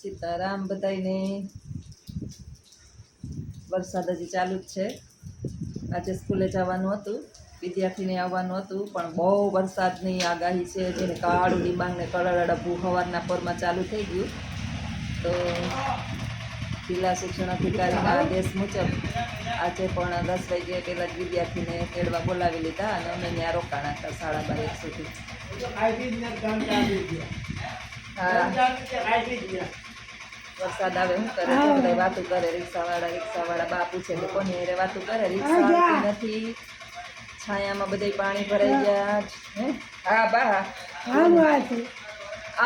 સીતારામ બધાયને. વરસાદ હજી ચાલુ જ છે. આજે સ્કૂલે જવાનું હતું વિદ્યાર્થીને આવવાનું હતું પણ બહુ વરસાદની આગાહી છે જેને કાળું ડિબાંગને ને કળરડબું સવારના પરમાં ચાલુ થઈ ગયું. તો જિલ્લા શિક્ષણ અધિકારીના આદેશ મુજબ આજે પણ દસ વાગે પહેલાં જ વિદ્યાર્થીને તેડવા બોલાવી લીધા અને અમે ત્યાં રોકાણા હતા સાડા બાર એક સુધી. હા. વરસાદ આવે હું કરે? તો બધા વાતું કરે રિક્ષાવાળા રિક્ષાવાળા બા પૂછે કે કોની અરે વાતું કરે? રિક્ષા આવતી નથી. છાયામાં બધે પાણી ભરાઈ ગયા. હે? હા બા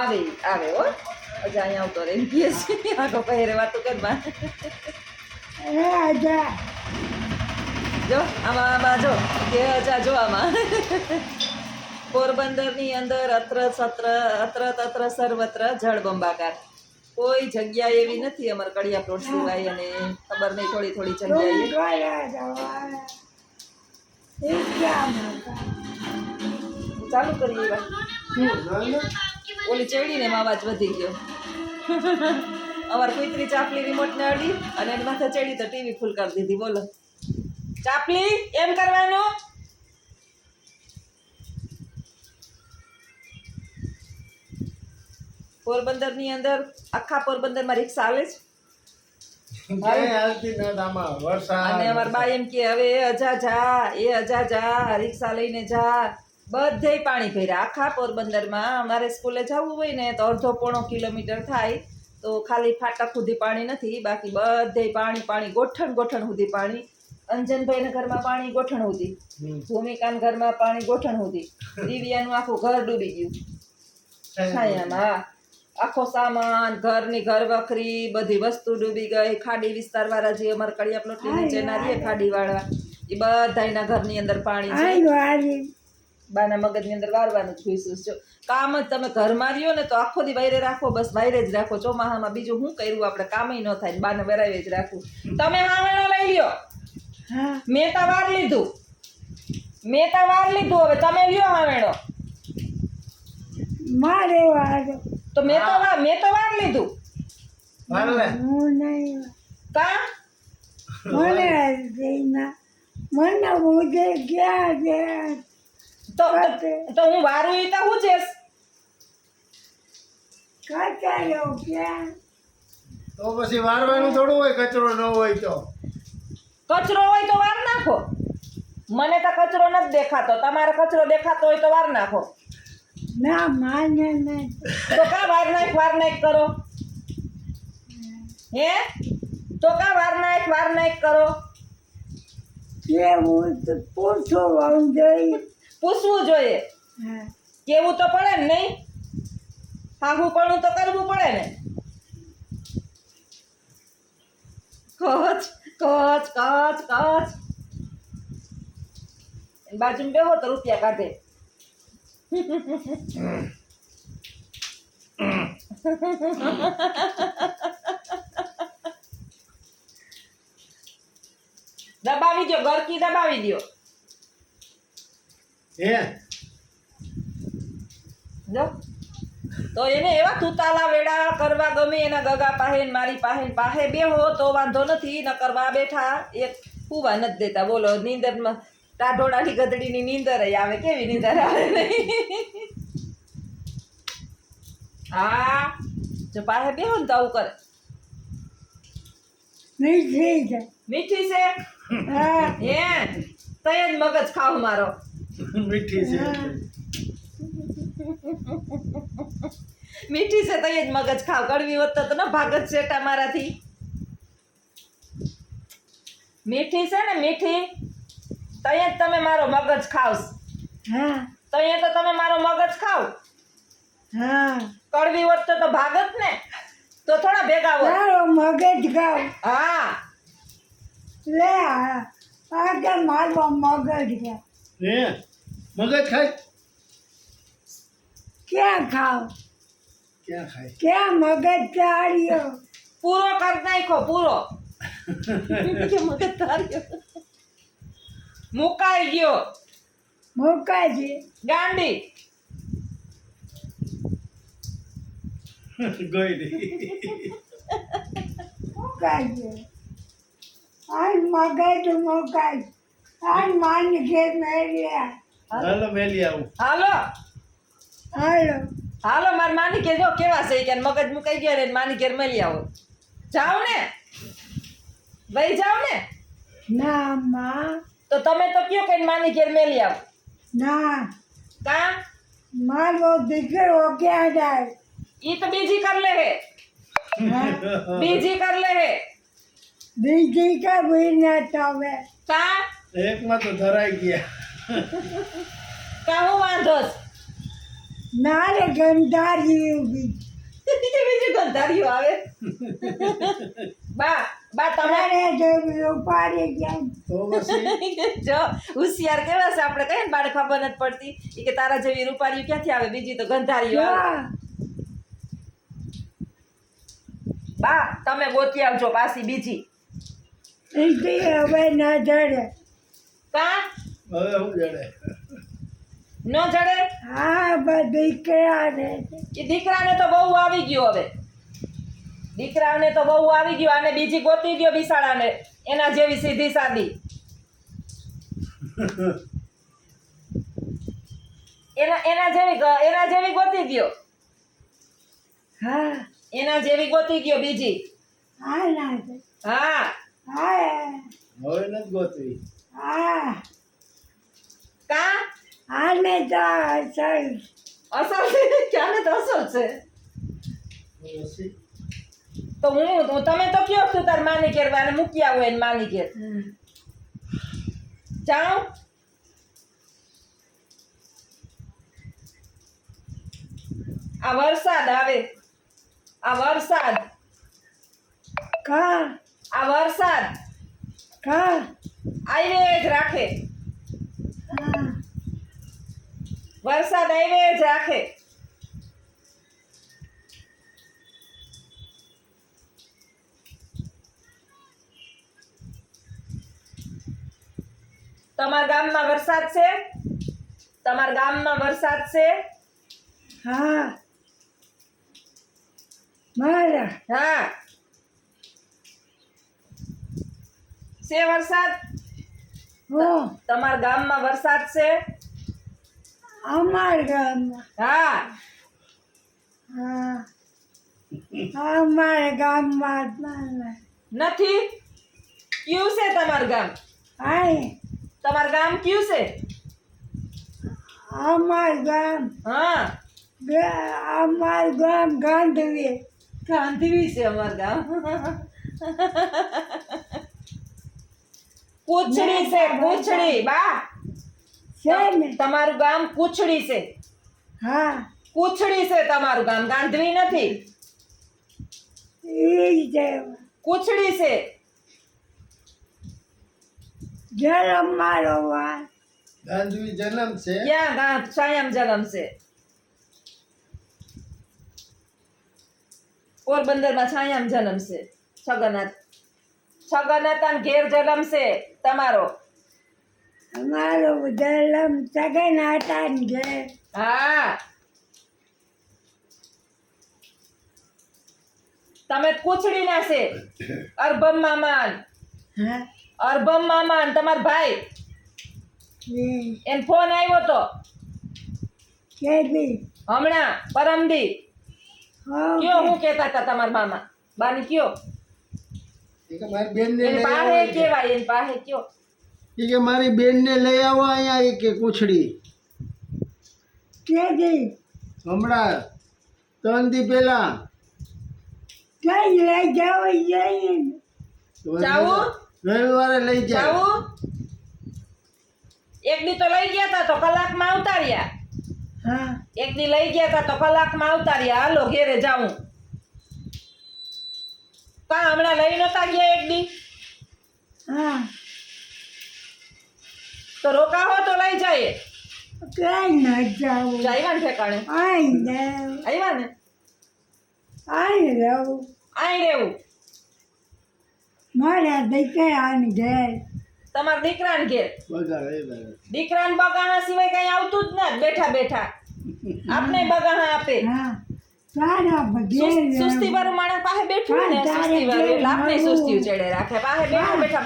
આવે આવે હો. અજા અહીંયા આવતો રહી. ગયે છે આખો પહેરે વાતું કર બા. જો. આમાં આમાં જો. કે અજા જો આમાં. પોરબંદરની અંદર અત્ર સત્ર અત્ર તત્ર સર્વત્ર જળબંબાકાર કોઈ જગ્યા એવી નથી અમારે કડિયા પ્લોટ સિવાય અને ખબર નહીં થોડી થોડી જગ્યાએ. ચાલુ કરીએ ઓલી ચેડીને એમાં અવાજ વધી ગયો. અમાર કુતરી ચાપલી રિમોટ ને અડી અને માથે ચડી તો ટીવી ફૂલ કરી દીધી. બોલો. ચાપલી એમ કરવાનું? પોરબંદરની અંદર આખા પોરબંદરમાં રિક્ષા આવે છે? અને અમાર બા એમ કે હવે એ અજા જા એ અજા જા રિક્ષા લઈને જા. બધે પાણી ભર્યા. આખા પોરબંદરમાં અમારે સ્કૂલે જવું હોય ને તો અડધો પોણો કિલોમીટર થાય તો ખાલી ફાટક સુધી પાણી નથી બાકી બધે પાણી પાણી ગોઠણ ગોઠણ સુધી પાણી. અંજનભાઈના ઘરમાં પાણી ગોઠણ સુધી. ભૂમિકાના ઘરમાં પાણી ગોઠણ સુધી. દિવ્યાનું આખું ઘર ડૂબી ગયું. છાયામાં આખો સામાન ઘરની ઘર વખરી બધી વસ્તુ ડૂબી ગઈ. ખાડી વિસ્તાર વાળા જે અમારા કડિયા પ્લોટની નીચેના રહીએ ખાડી વાળા એ બધાયના ઘરની અંદર પાણી બાના મગજની અંદર વારવાનું ઘૂસ્યું જો કામ જ તમે ઘરમાં રહ્યો ને તો આખો દી વાયરે રાખો બસ વાયરે જ રાખો. ચોમાહામાં બીજું શું કર્યું આપણે? કામે ન થાય બાને વેરાવે જ રાખવું. તમે હાવેણો લઈ લ્યો. મેં તા વાર લીધું. મેં તા વાર લીધું. હવે તમે લ્યો હાવેણો. મારે વાળો તો મેં તો વાર મેં તો વાર લીધું. હું નહીં કા? મને જઈના મને ઉજે ગયા જે તો તો હું વારું ઈ તો હું જેસ કચાયો ક્યાં તો પછી વારવાનું થોડું હોય કચરો ન હોય તો. કચરો હોય તો વાર નાખો. મને તો કચરો નથી દેખાતો. તમારે કચરો દેખાતો હોય તો વાર નાખો. ના માને ને. તો કા વાર નાખ વાર નાખ કરો? હે? તો કા વાર નાખ વાર નાખ કરો? કેવું તો પૂછું આવું જોઈએ પૂછવું જોઈએ. હા. કેવું તો પડે ને નહીં? હાહું પણ તો કરવું પડે ને? કચ કચ કચ કચ. બાજુ બેહો તો રૂપિયા કાઢે. દબાવી દો ગરકી દબાવી દો હે? જો. તો એને એવા તુતાલા વેડા કરવા ગમે એના ગગા પાસે મારી પાસે પાસે બે હો તો વાંધો નથી ન કરવા બેઠા એક હુવા નથી દેતા. બોલો નીંદરમાં ટાઢોળાની ગધડીની નીંદર આવે કેવી નીંદર આવે નહીં? હા જો પાસે બેહો ને તો આવું કરે. મીઠી છે? હા. હે તય જ મગજ ખાવ મારો. મીઠી છે. મીઠી છે તય જ મગજ ખાવ. કડવી હોત તો ન ભાગત શેટા મારાથી. મીઠી છે ને મીઠી? તય જ તમે મારો મગજ ખાવ હા. તય તો તમે મારો મગજ ખાવ. હા. કડવી વચ્ચે તો તો ભાગત ને. તો થોડા ભેગા હોત. તારો મગજ ખાવ. હા. લે આ આગળ મારો મગજ ખાવ. હે મગજ ખાય? ક્યાં ખાવ? ક્યાં ખાય? ક્યાં મગજ ચાળ્યો પૂરો કર નાખો પૂરો. મગજ તાર્યો મુકાઈ ગયો. મુકાજી ગાંડી. ગયો. આઈ આજ તો મુકાય આજ માન ઘેર મેળ્યા હાલો મેલી આવું. હાલો. હાલો. હાલો માર માની કે જો કેવા છે કે મગજ મુકાઈ ગયો ને માની ઘેર મળી આવો. જાવ ને. ભાઈ જાવ ને. ના માં. તો તમે તો કયો કઈ માની ઘેર મેલી આવો? ના. કા? મારો દીકરો ક્યાં જાય. ઈ તો બીજી કર લે હે. બીજી કર લે હે. બીજી કે વિના તમે. કા? એકમાં તો ધરાઈ ગયા. કા હું વાંધો છે? નારે ગંધારી ઊભી. બીજું ગંધારીઓ આવે. બા. બા તમારે જેવી ઉપાડી ગયા તો જો હોશિયાર કેવા છે આપણે? કઈ ને બાળક ખબર નથી પડતી. એ કે તારા જેવી રૂપારી ક્યાંથી આવે? બીજી તો ગંધારીઓ આવે. બા તમે ગોતી આવજો પાછી બીજી. હવે ના જડે. કા? હવે હું જડે? ન જડે? હા બધી દીકરાને. એ દીકરાને તો બહુ આવી ગયો હવે. દીકરાને તો બહુ આવી ગયો અને બીજી ગોતી ગયો બિસાડાને. એના જેવી સીધી સાદી. એના એના જેવી એના જેવી ગોતી ગયો. હા. એના જેવી ગોતી ગયો બીજી. હા ના હા. હા. હવે નથી ગોતવી. હા. કા? આને તો અસર અસલ? છે ક્યારે તો અસલ છે? તો હું તમે તો કયો તું તાર માની ઘેર અને મૂકી આવો એને માની ઘેર આ વરસાદ આવે. આ વરસાદ. કા? આ વરસાદ. કા? આવે જ રાખે. વરસાદ આવે જ રાખે. તમારા ગામમાં વરસાદ છે? તમારા ગામમાં વરસાદ છે? હા. મારા. હા. છે વરસાદ? હું. તમારા ગામમાં વરસાદ છે? અમાર ગામમાં. હા. હા. અમારા ગામમાં નથી? કયું છે તમારું ગામ? આય તમારું ગામ કયું છે? અમાર ગામ હા. અમાર ગામ ગાંધવી. ગાંધીવી છે અમાર ગામ. કુચડી છે કુચડી બા તમારું ગામ કુચડી છે. હા. કુચડી છે તમારું ગામ. ગાંધવી નથી. કુચડી છે. જન્મ મારો વાર ગાંધવી જન્મ છે? ક્યાં? સ્વયં સાયમ જન્મ છે. પોરબંદરમાં છાયામ જન્મ છે. છગનાથ છગનાથન ઘેર જન્મ છે તમારો. અમારો જન્મ છગનાથ હતા ઘેર. હા. તમે કુચડી ના છે. અરબમ મામાન હા. અરબમ અને તમાર ભાઈ. એન ફોન આવ્યો તો. હમણાં પરમદી. કયો હું કહેતા હતા તમારા મામા? બાની કયો? એ મારી બેન ને લઈ આવો કે- કેવાય એન પાસે કયો? કે મારી બેનને લઈ આવો અહીંયા એ કે કુછડી. કેદી હમણાં ત્રણ દી પહેલા. કઈ લઈ જાવું રવિવારે લઈ જાય. જાવું એક દી તો લઈ ગયા તા તો કલાકમાં ઉતાર્યા હા. એક દી લઈ ગયા તા તો કલાકમાં ઉતાર્યા હાલો ઘેરે જાઉં. કા હમણાં લઈ નતા ગયા એક દી? હા. તો રોકાવો તો લઈ જાય. કઈ ન જાવું આવ્યા ને ઠેકાણે? આઈ ને આવ્યા ને? આઈ રહેવું આઈ રહેવું. મારા દીકરાને ઘેર. તમારા દીકરાને ઘેર. એ દીકરાને બગાણા સિવાય કઈ આવતું જ ના બેઠા બેઠા. આપને બગાણા આપે. સારા ઘેર સુસ્તી વાળું માણસ પાસે બેઠું ને સુસ્તી વાળું એટલે આપણે સુસ્તી ઉચેડે રાખે. પાસે બેઠા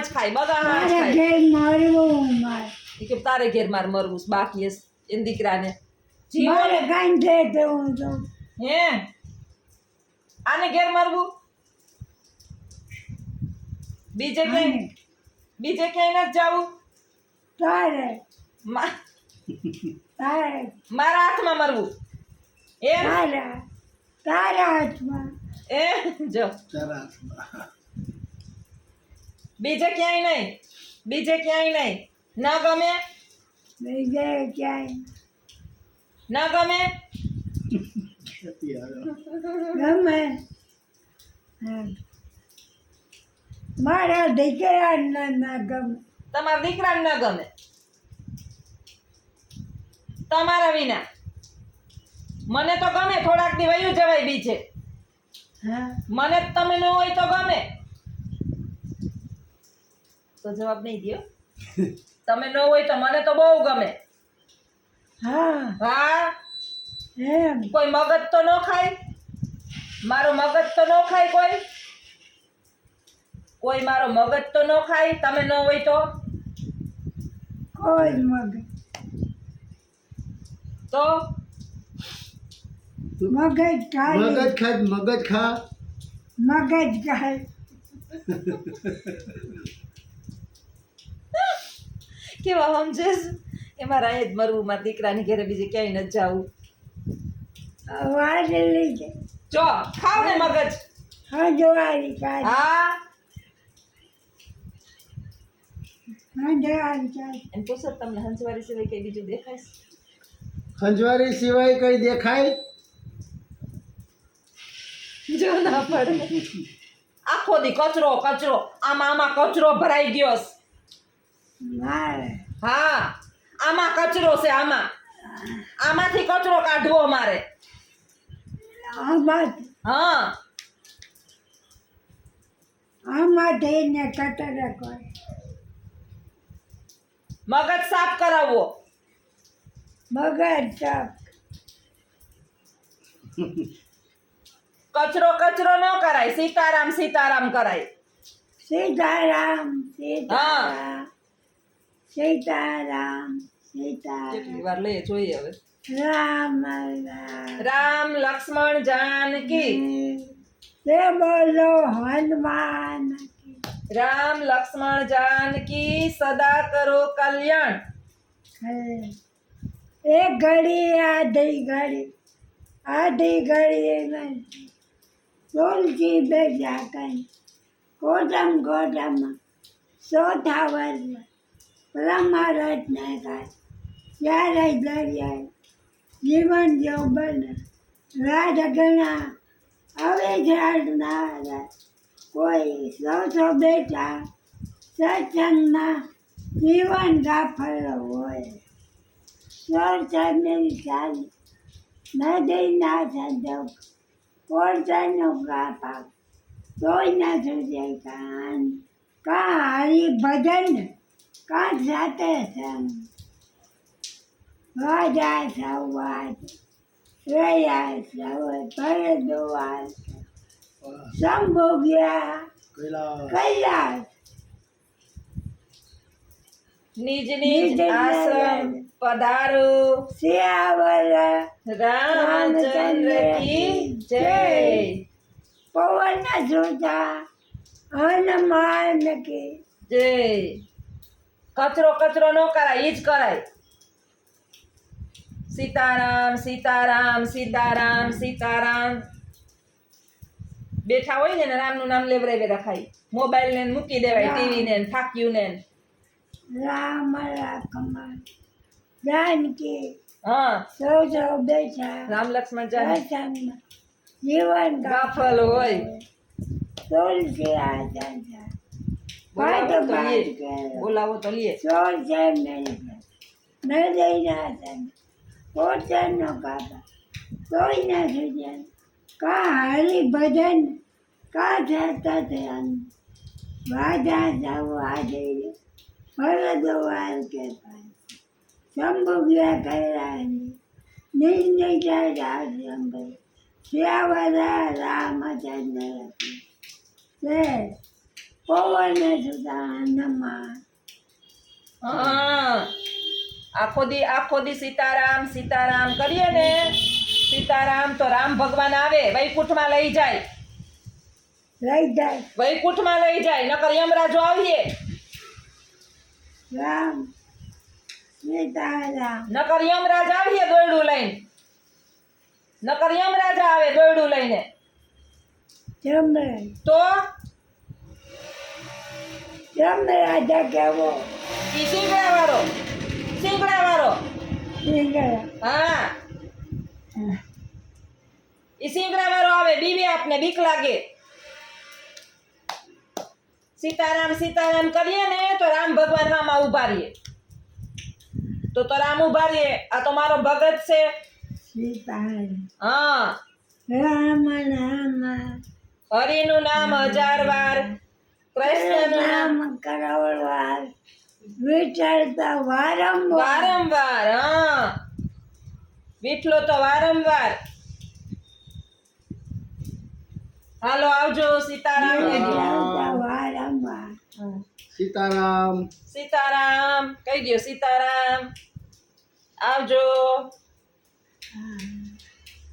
જ ખાય બગાહા જ ખાય. ઘેર મળવું મારે. કે તારે ઘેર માર મરવું બાકી એન દીકરાને. જીવો કાઈ કાંઈ છે તો. હે? આને ઘેર મરવું? બીજે ક્યાંય બીજે ક્યાંય નથી જવું? તારે. મા- તારે. મારા હાથમાં મરવું. એ તારા. તારા હાથમાં. એ જો. તારા હાથમાં. બીજે ક્યાંય નહીં. બીજે ક્યાંય નહીં. ન ગમે? બીજે ક્યાંય. ન ગમે? ગમે. હા. મારા દીકરાને ના ગમે. તમારા દીકરાને ન ગમે? તમારા વિના. મને તો ગમે થોડાક દી વયું જવાય બીજે. હા. મને જ તમે ન હોય તો ગમે. તો જવાબ નહીં દો તમે ન હોય તો મને તો બહુ ગમે. હા. હા? કોઈ મગજ તો ન ખાય? મારો મગજ તો ન ખાય કોઈ? કોઈ મારો મગજ તો ન ખાય તમે ન હોય તો? કોઈ મગજ. તો? મગજ ખાય. મગજ ખાય મગજ ખા. મગજ ખાય. કેવા સમજે? એ મારા અહીં જ મરવું મારા દીકરાની ઘરે બીજે ક્યાંય ન જવું. વારેલી છે જો ખાવ ને મગજ. હજવારી કાઢ હા. એમ તમને હંસવારી સિવાય કઈ બીજું દેખાય છે? સિવાય કઈ દેખાય? જો ના પડે. આખો દી કચરો કચરો. આમાં આમાં કચરો ભરાઈ ગયો હા આમાં કચરો છે આમાં. આમાંથી કચરો કાઢવો મારે. આમાં હા. આમાં જઈને કચરો કરે મગજ સાફ કરાવવો મગજ ચક કચરો કચરો ન કરાય સીતારામ સીતારામ કરાય. સીતારામ સીતારામ. સીતારામ કેટલી સીતારામ વાર લઈએ જોઈએ હવે. રામ રામ. રામ લક્ષ્મણ જાનકી. બોલો હનુમાન. રામ લક્ષ્મણ જાનકી, સદા કરો કલ્યાણ. એક ઘડી આધી ઘડી આધી ઘડી નથી તુલસી બેજા કઈ. કોટમ ગોડમ ચોથા વર્ષ પરમારથ ને કાઢ ત્યારે જીવન જો બને. રાજ ગણા હવે ઝાડના કોઈ સૌસો બેઠા સત્સંગમાં જીવન ગાફલ હોય. સ્વરચંદની સારી નદીના સંજોગ પોતાનો ગાપા તોય ના સુજે કાન, કા હરી ભજન કા સાથે સંગ. વાજા સવાજ, શ્રેયા સવય ભરદ્વાજ સંભોગ્યા. કૈલાસ. નિજ નિજ આશ્રમ પધારો. સિયાવર રામચંદ્ર કી જય. પવન જોતા હનુમાન કે. જય. કચરો કચરો ન કરાય જ કરાય. સીતારામ સીતારામ સીતારામ સીતારામ. બેઠા હોય ને ને રામનું નામ લેવરાવી રખાય મોબાઈલ ને મૂકી દેવાય ટીવી ને થાક્યું ને. રામ રાખમા જાનકી હા. સૌ સૌ બેઠા રામ લક્ષ્મણ જાન. જીવન ગાફલ હોય. તુલસી આચા બોલાવો તો લીએ સોળ છે નહીં નદીના તન પોતાનો કાપા તોય ના સુજન કા હરી ભજન કા જાતા ધ્યાન વાજા જાવ આજે ભરદ્વાર કે પાસ શંભુ ગયા કૈલાની. નિર્ણય રાજ સંભય શ્યાવરા રામચંદ્ર તે પવન સુદાનમાં આખો દી આખો દી સીતારામ સીતારામ કરીએ ને. સીતારામ તો રામ ભગવાન આવે વૈકુંઠમાં લઈ જાય. લઈ જાય. વૈકુંઠમાં લઈ જાય નકર યમરાજો આવીએ. રામ સીતારામ. નકર યમરાજ આવીએ દોયડું લઈને. નકર યમરાજ આવે દોયડું લઈને. તો? જમરાજા કેવો? ઈ શીંગડા વાળો સિંગડા વાળો હા. શીંગડા વાળો આવે બીવે આપને બીક લાગે. સીતારામ સીતારામ કરીએ ને તો રામ ભગવાન મામા ઊભા રહીએ તો તો રામ ઊભા રહીએ આ તો મારો ભગત છે. હા. રામ રામ. હરિનું નામ હજાર વાર કૃષ્ણનું નામ નામ કરોડ વાર વિચારતા વારંવાર. વારંવાર હા. વીટલો તો વારંવાર. હાલો આવજો સીતારામ. વારંવાર. સીતારામ. સીતારામ. કહી ગયો સીતારામ? આવજો.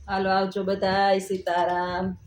હાલો આવજો બધાય સીતારામ.